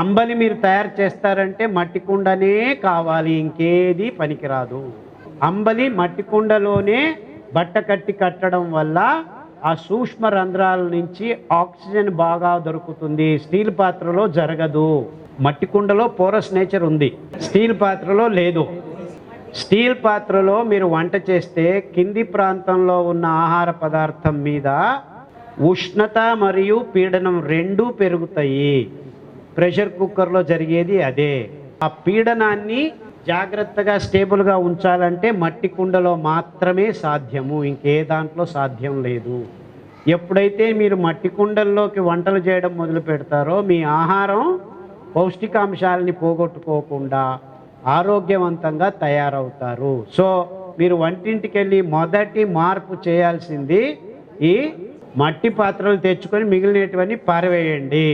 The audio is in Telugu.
అంబలి మీరు తయారు చేస్తారంటే మట్టి కుండనే కావాలి ఇంకేది పనికిరాదు. అంబలి మట్టి కుండలోనే బట్ట కట్టి కట్టడం వల్ల ఆ సూక్ష్మ రంధ్రాల నుంచి ఆక్సిజన్ బాగా దొరుకుతుంది. స్టీల్ పాత్రలో జరగదు. మట్టి కుండలో పోరస్ నేచర్ ఉంది. స్టీల్ పాత్రలో లేదు. స్టీల్ పాత్రలో మీరు వంట చేస్తే కింది ప్రాంతంలో ఉన్న ఆహార పదార్థం మీద ఉష్ణత మరియు పీడనం రెండూ పెరుగుతాయి. ప్రెషర్ కుక్కర్లో జరిగేది అదే. ఆ పీడనాన్ని జాగ్రత్తగా స్టేబుల్గా ఉంచాలంటే మట్టి కుండలో మాత్రమే సాధ్యము ఇంకే దాంట్లో సాధ్యం లేదు. ఎప్పుడైతే మీరు మట్టి కుండల్లోకి వంటలు చేయడం మొదలు పెడతారో మీ ఆహారం పౌష్టికాంశాలని పోగొట్టుకోకుండా ఆరోగ్యవంతంగా తయారవుతారు. సో మీరు వంటింటికి వెళ్ళి మొదటి మార్పు చేయాల్సింది ఈ మట్టి పాత్రలు తెచ్చుకొని మిగిలినటువంటి పారవేయండి.